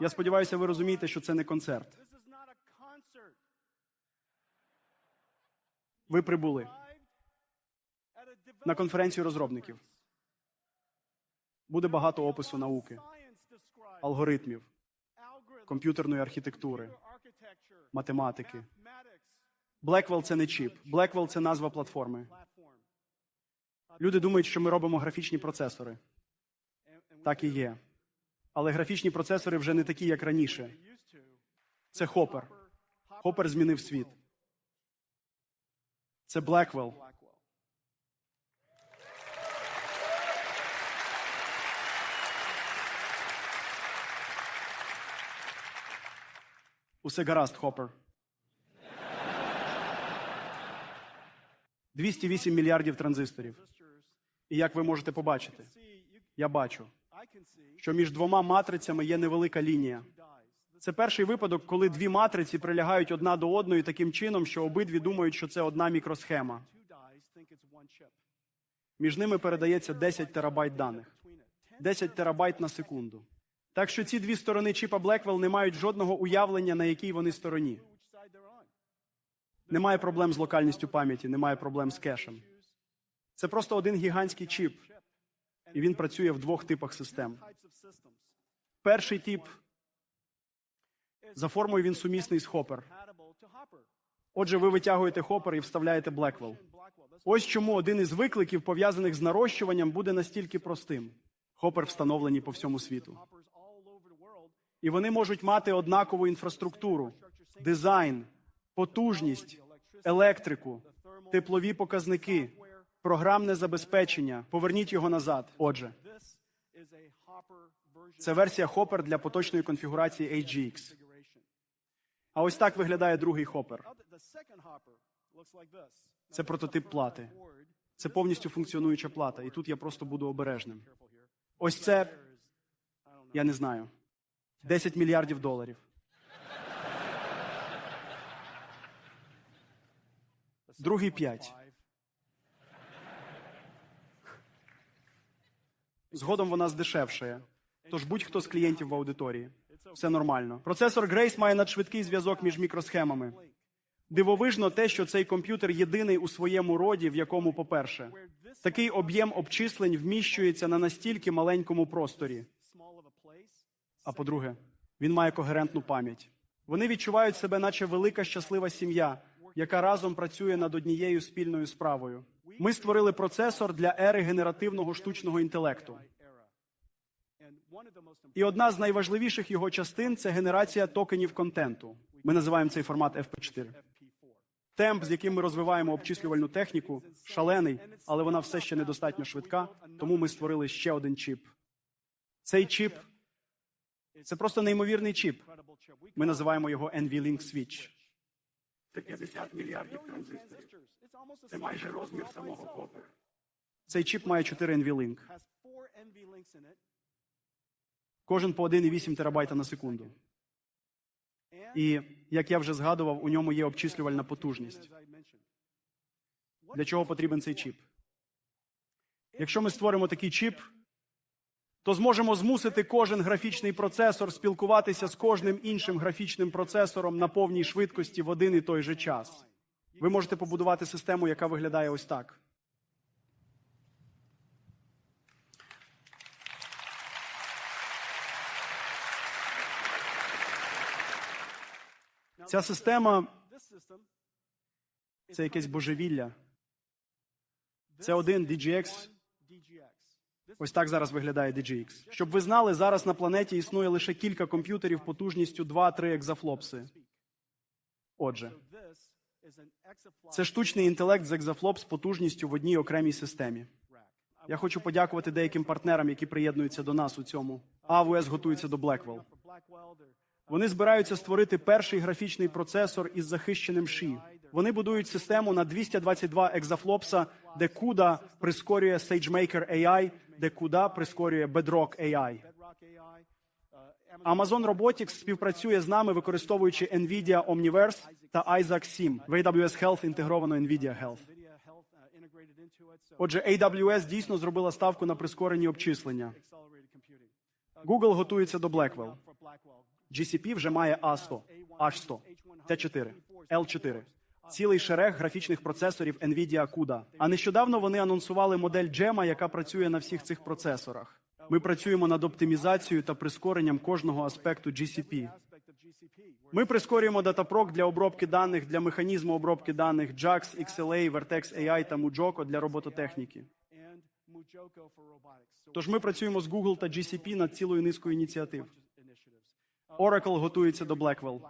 Я сподіваюся, ви розумієте, що це не концерт. Ви прибули на конференцію розробників. Буде багато опису науки, алгоритмів, комп'ютерної архітектури, математики. Blackwell – це не чіп. Blackwell – це назва платформи. Люди думають, що ми робимо графічні процесори. Так і є. Але графічні процесори вже не такі, як раніше. Це Хопер. Хопер змінив світ. Це. Blackwell. Усе гаразд, Хопер. 208 мільярдів транзисторів. І як ви можете побачити, я бачу, що між двома матрицями є невелика лінія. Це перший випадок, коли дві матриці прилягають одна до одної таким чином, що обидві думають, що це одна мікросхема. Між ними передається 10 терабайт даних. Between 10 10 терабайт на секунду. Так що ці дві сторони чіпа Blackwell не мають жодного уявлення, на якій вони стороні. Немає проблем з локальністю пам'яті, немає проблем з кешем. Це просто один гігантський чіп, і він працює в двох типах систем. Перший тип за формою він сумісний з Hopper. Отже, ви витягуєте Hopper і вставляєте Blackwell. Ось чому один із викликів, пов'язаних з нарощуванням, буде настільки простим. Hopper встановлені по всьому світу. І вони можуть мати однакову інфраструктуру, дизайн, потужність, електрику, теплові показники, програмне забезпечення. Поверніть його назад. Отже, це версія Hopper для поточної конфігурації configuration. А ось так виглядає другий Hopper. Це прототип плати. Це повністю функціонуюча плата, і тут я просто буду обережним. Ось це, я не знаю, 10 мільярдів доларів. Другий 5. Згодом вона здешевшає. Тож будь-хто з клієнтів в аудиторії. Все нормально. Процесор Grace має надшвидкий зв'язок між мікросхемами. Дивовижно те, що цей комп'ютер єдиний у своєму роді, в якому, по-перше, такий об'єм обчислень вміщується на настільки маленькому просторі. А по-друге, він має когерентну пам'ять. Вони відчувають себе, наче велика щаслива сім'я, яка разом працює над однією спільною справою. Ми створили процесор для ери генеративного штучного інтелекту. І одна з найважливіших його частин це генерація токенів контенту. Ми називаємо цей формат FP4. FP4. Темп, з яким ми розвиваємо обчислювальну техніку, шалений, але вона все ще недостатньо швидка. Тому ми створили ще один чіп. Цей чіп це просто неймовірний чіп. Ми називаємо його NVLink Switch. Це 50 мільярдів транзисторів. Це майже розмір самого itself. Цей чіп має 4 NVLink. Кожен по 1,8 терабайта на секунду. І як я вже згадував, у ньому є обчислювальна потужність. Для чого потрібен цей чіп? Якщо ми створимо такий чіп, то зможемо змусити кожен графічний процесор спілкуватися з кожним іншим графічним процесором на повній швидкості в один і той же час. Ви можете побудувати систему, яка виглядає ось так. Ця система це якесь божевілля. Це один DGX. Ось так зараз виглядає DGX. Щоб ви знали, зараз на планеті існує лише кілька комп'ютерів потужністю 2-3 екзафлопси. Отже, це штучний інтелект з екзафлоп з потужністю в одній окремій системі. Я хочу подякувати деяким партнерам, які приєднуються до нас у цьому. AWS готується до Blackwell. Вони збираються створити перший графічний процесор із захищеним ші. Вони будують систему на 222 екзафлопса, де CUDA прискорює SageMaker AI, де CUDA прискорює. Bedrock AI. Amazon Robotics співпрацює з нами, використовуючи NVIDIA Omniverse та Isaac 7. В AWS Health інтегровано NVIDIA Health. Отже, AWS дійсно зробила ставку на прискорені обчислення. Google готується до Blackwell. GCP вже має A100, H100, T4, L4. Цілий шерег графічних процесорів NVIDIA CUDA. А нещодавно вони анонсували модель Gemma, яка працює на всіх цих процесорах. Ми працюємо над оптимізацією та прискоренням кожного аспекту GCP. Ми прискорюємо датапрок для обробки даних, для механізму обробки даних JAX, XLA, Vertex AI та Mujoko для робототехніки. Тож ми працюємо з Google та GCP над цілою низкою ініціатив. Oracle готується до Blackwell.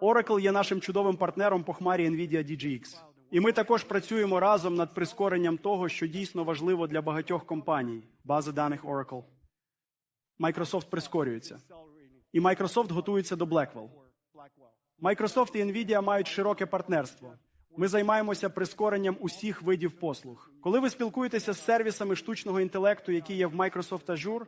Oracle є нашим чудовим партнером по хмарі NVIDIA DGX. І ми також працюємо разом над прискоренням того, що дійсно важливо для багатьох компаній бази даних Oracle. Microsoft прискорюється. І Microsoft готується до Blackwell. Microsoft і Nvidia мають широке партнерство. Ми займаємося прискоренням усіх видів послуг. Коли ви спілкуєтеся з сервісами штучного інтелекту, які є в Microsoft Azure,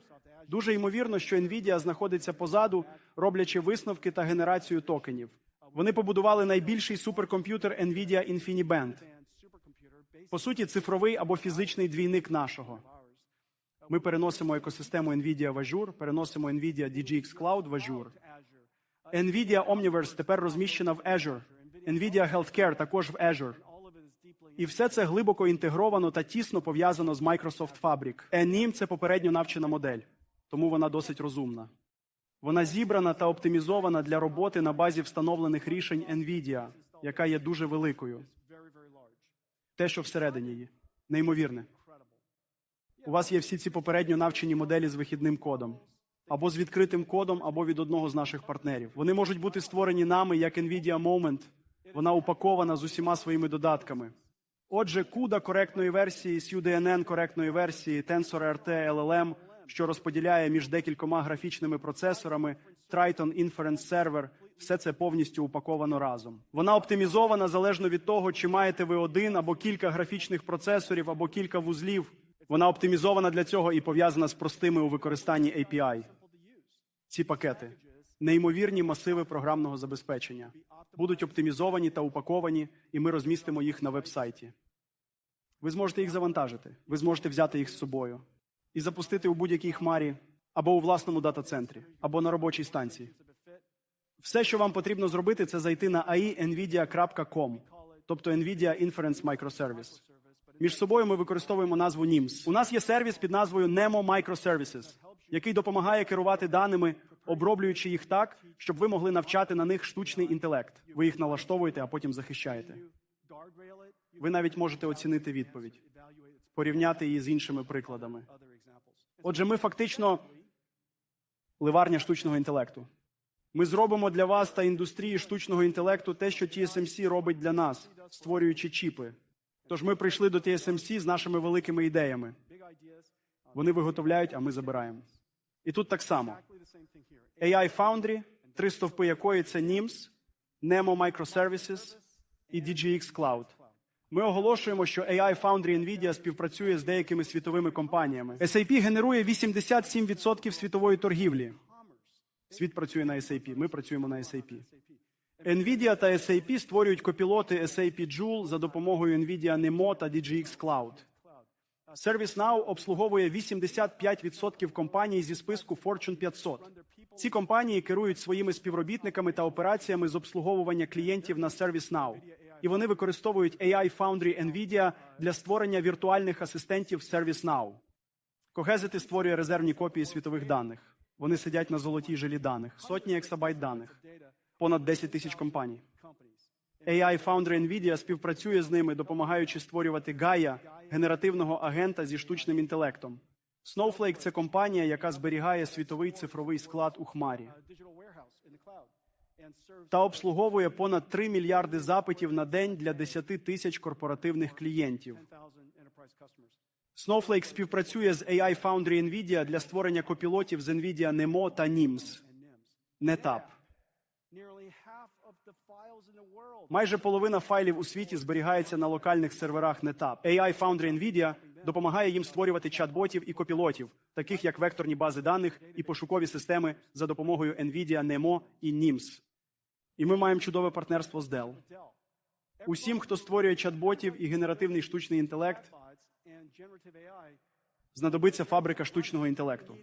дуже ймовірно, що Nvidia знаходиться позаду, роблячи висновки та генерацію токенів. Вони побудували найбільший суперкомп'ютер Nvidia InfiniBand. По суті, цифровий або фізичний двійник нашого. Ми переносимо екосистему Nvidia в Azure, переносимо Nvidia DGX Cloud в Azure. Nvidia Omniverse тепер розміщена в Azure. Nvidia Healthcare також в Azure. І все це глибоко інтегровано та тісно пов'язано з Microsoft Fabric. NIM – це попередньо навчена модель, тому вона досить розумна. Вона зібрана та оптимізована для роботи на базі встановлених рішень NVIDIA, яка є дуже великою. Те, що всередині її, неймовірне. У вас є всі ці попередньо навчені моделі з вихідним кодом. Або з відкритим кодом, або від одного з наших партнерів. Вони можуть бути створені нами як NVIDIA Moment. Вона упакована з усіма своїми додатками. Отже, CUDA коректної версії, SUDNN коректної версії, TensorRT LLM, що розподіляє між декількома графічними процесорами, Triton Inference Server – все це повністю упаковано разом. Вона оптимізована залежно від того, чи маєте ви один або кілька графічних процесорів, або кілька вузлів. Вона оптимізована для цього і пов'язана з простими у використанні API. Ці пакети неймовірні масиви програмного забезпечення будуть оптимізовані та упаковані, і ми розмістимо їх на веб-сайті. Ви зможете їх завантажити, ви зможете взяти їх з собою і запустити у будь-якій хмарі або у власному дата-центрі, або на робочій станції. Все, що вам потрібно зробити, це зайти на ai.nvidia.com, тобто NVIDIA Inference Microservice. Між собою ми використовуємо назву NIMS. У нас є сервіс під назвою Nemo Microservices, який допомагає керувати даними, оброблюючи їх так, щоб ви могли навчати на них штучний інтелект. Ви їх налаштовуєте, а потім захищаєте. Ви навіть можете оцінити відповідь, порівняти її з іншими прикладами. Отже, ми фактично ливарня штучного інтелекту. Ми зробимо для вас та індустрії штучного інтелекту те, що TSMC робить для нас, створюючи чіпи. Тож ми прийшли до TSMC з нашими великими ідеями. Вони виготовляють, а ми забираємо. І тут так само. AI Foundry, три стовпи якої це NIMS, Nemo Microservices і DGX Cloud. Ми оголошуємо, що AI Foundry NVIDIA співпрацює з деякими світовими компаніями. SAP генерує 87% світової торгівлі. Світ працює на SAP, ми працюємо на SAP. NVIDIA та SAP створюють копілоти SAP Joule за допомогою NVIDIA NeMo та DGX Cloud. ServiceNow обслуговує 85% компаній зі списку Fortune 500. Ці компанії керують своїми співробітниками та операціями з обслуговування клієнтів на ServiceNow. І вони використовують AI Foundry NVIDIA для створення віртуальних асистентів ServiceNow. Когезити створює резервні копії світових даних. Вони сидять на золотій жилі даних, сотні ексабайт даних, понад 10 тисяч компаній. AI Foundry NVIDIA співпрацює з ними, допомагаючи створювати Gaia, генеративного агента зі штучним інтелектом. Snowflake – це компанія, яка зберігає світовий цифровий склад у хмарі та обслуговує понад 3 мільярди запитів на день для 10 тисяч корпоративних клієнтів. Snowflake співпрацює з AI Foundry NVIDIA для створення копілотів з NVIDIA NeMo та NIMS. NetApp. Майже половина файлів у світі зберігається на локальних серверах NetApp. AI Foundry NVIDIA допомагає їм створювати чат-ботів і копілотів, таких як векторні бази даних і пошукові системи за допомогою NVIDIA NeMo і NIMS. І ми маємо чудове партнерство з Dell. Усім, хто створює чат-ботів і генеративний штучний інтелект, знадобиться фабрика штучного інтелекту.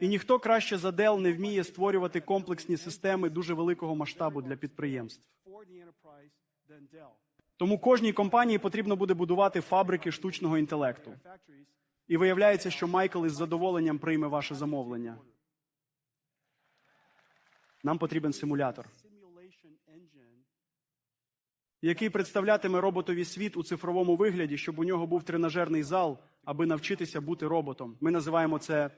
І ніхто краще за Dell не вміє створювати комплексні системи дуже великого масштабу для підприємств. Тому кожній компанії потрібно буде будувати фабрики штучного інтелекту. І виявляється, що Майкл із задоволенням прийме ваше замовлення. Нам потрібен симулятор, який представлятиме роботові світ у цифровому вигляді, щоб у нього був тренажерний зал, аби навчитися бути роботом. Ми називаємо це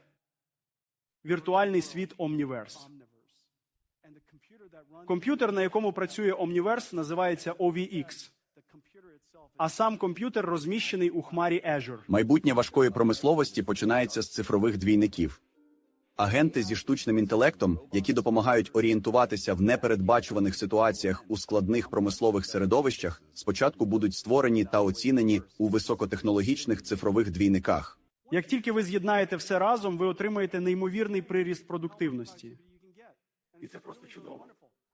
віртуальний світ Omniverse. Комп'ютер, на якому працює Omniverse, називається OVX. А сам комп'ютер розміщений у хмарі Azure. Майбутнє важкої промисловості починається з цифрових двійників. Агенти зі штучним інтелектом, які допомагають орієнтуватися в непередбачуваних ситуаціях у складних промислових середовищах, спочатку будуть створені та оцінені у високотехнологічних цифрових двійниках. Як тільки ви з'єднаєте все разом, ви отримаєте неймовірний приріст продуктивності. І це просто чудово.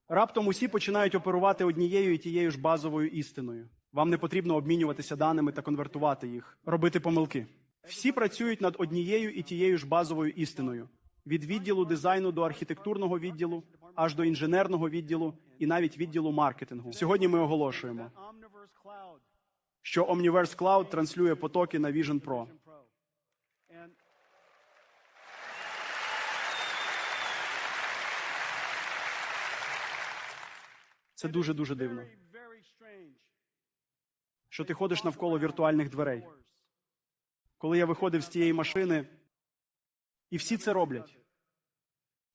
Раптом усі починають оперувати однією і тією ж базовою істиною. Вам не потрібно обмінюватися даними та конвертувати їх, робити помилки. Всі працюють над однією і тією ж базовою істиною: від відділу дизайну до архітектурного відділу, аж до інженерного відділу і навіть відділу маркетингу. Сьогодні ми оголошуємо, що Omniverse Cloud транслює потоки на Vision Pro. Це дуже дуже дивно. Що ти ходиш навколо віртуальних дверей. Коли я виходив з тієї машини, і всі це роблять.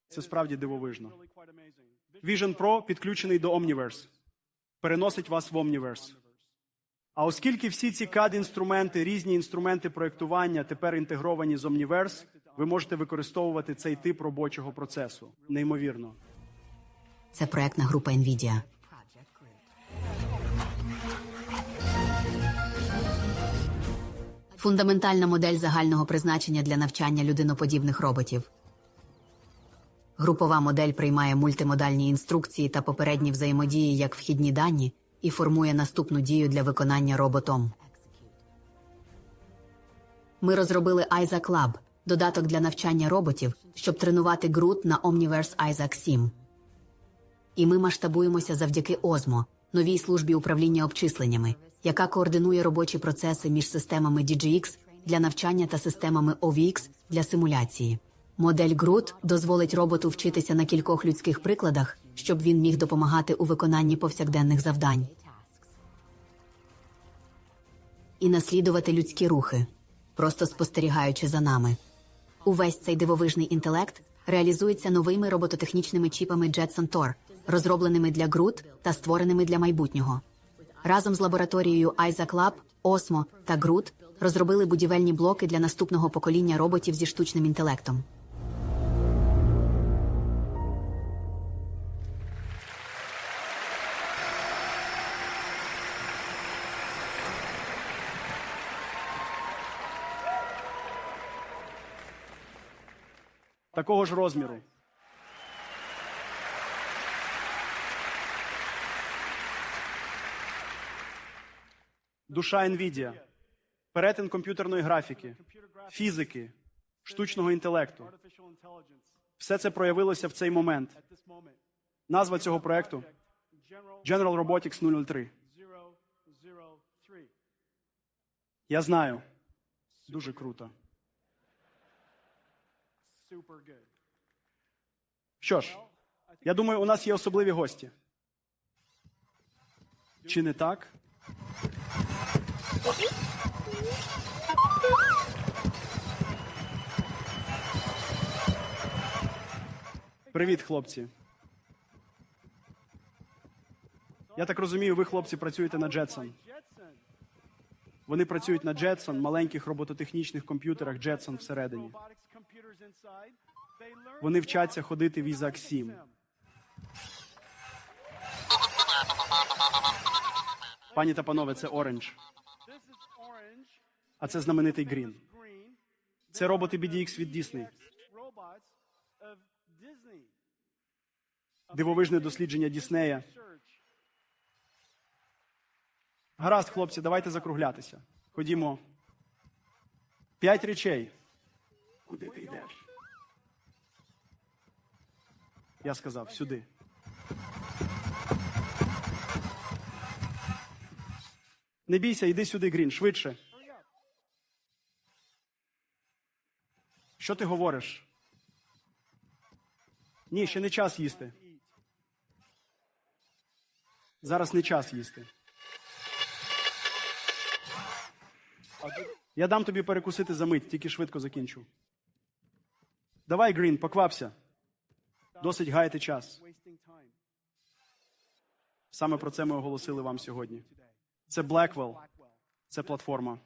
Це справді дивовижно. Vision Pro підключений до Omniverse. Переносить вас в Omniverse. А оскільки всі ці CAD-інструменти, різні інструменти проєктування тепер інтегровані з Omniverse, ви можете використовувати цей тип робочого процесу. Неймовірно. Це проектна група NVIDIA. Фундаментальна модель загального призначення для навчання людиноподібних роботів. Групова модель приймає мультимодальні інструкції та попередні взаємодії як вхідні дані і формує наступну дію для виконання роботом. Ми розробили Isaac Lab – додаток для навчання роботів, щоб тренувати ґрунт на Omniverse Isaac 7. І ми масштабуємося завдяки ОЗМО, новій службі управління обчисленнями, яка координує робочі процеси між системами DGX для навчання та системами OVX для симуляції. Модель GRUT дозволить роботу вчитися на кількох людських прикладах, щоб він міг допомагати у виконанні повсякденних завдань і наслідувати людські рухи, просто спостерігаючи за нами. Увесь цей дивовижний інтелект реалізується новими робототехнічними чіпами Jetson Tor, розробленими для ГРУТ та створеними для майбутнього. Разом з лабораторією Isaac Lab, Osmo та ГРУТ розробили будівельні блоки для наступного покоління роботів зі штучним інтелектом. Такого ж розміру. Душа NVIDIA. Перетин комп'ютерної графіки, фізики, штучного інтелекту. Все це проявилося в цей момент. Назва цього проекту General Robotics 003. Я знаю. Дуже круто. Що ж, я думаю, у нас є особливі гості. Чи не так? Привіт, хлопці. Я так розумію, ви, хлопці, працюєте на Jetson. Вони працюють на Jetson, маленьких робототехнічних комп'ютерах Jetson всередині. Вони вчаться ходити в Ізак 7. Пані та панове, це Orange. А це знаменитий Green. Це роботи BDX від Disney. Дивовижне дослідження Діснея. Гаразд, хлопці, давайте закруглятися. Ходімо. П'ять речей, Куди ти йдеш? Я сказав сюди. Не бійся, йди сюди, Грін, швидше. Що ти говориш? Ні, ще не час їсти. Зараз не час їсти. Я дам тобі перекусити за мить, тільки швидко закінчу. Давай, Грін, поквапся. Досить гаяти час. Саме про це ми оголосили вам сьогодні. Це Blackwell. Це платформа.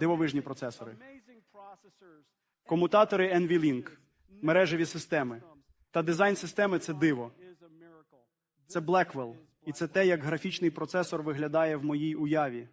Дивовижні процесори. Комутатори NVLink, мережеві системи та дизайн системи це диво. Це Blackwell. І це те, як графічний процесор виглядає в моїй уяві.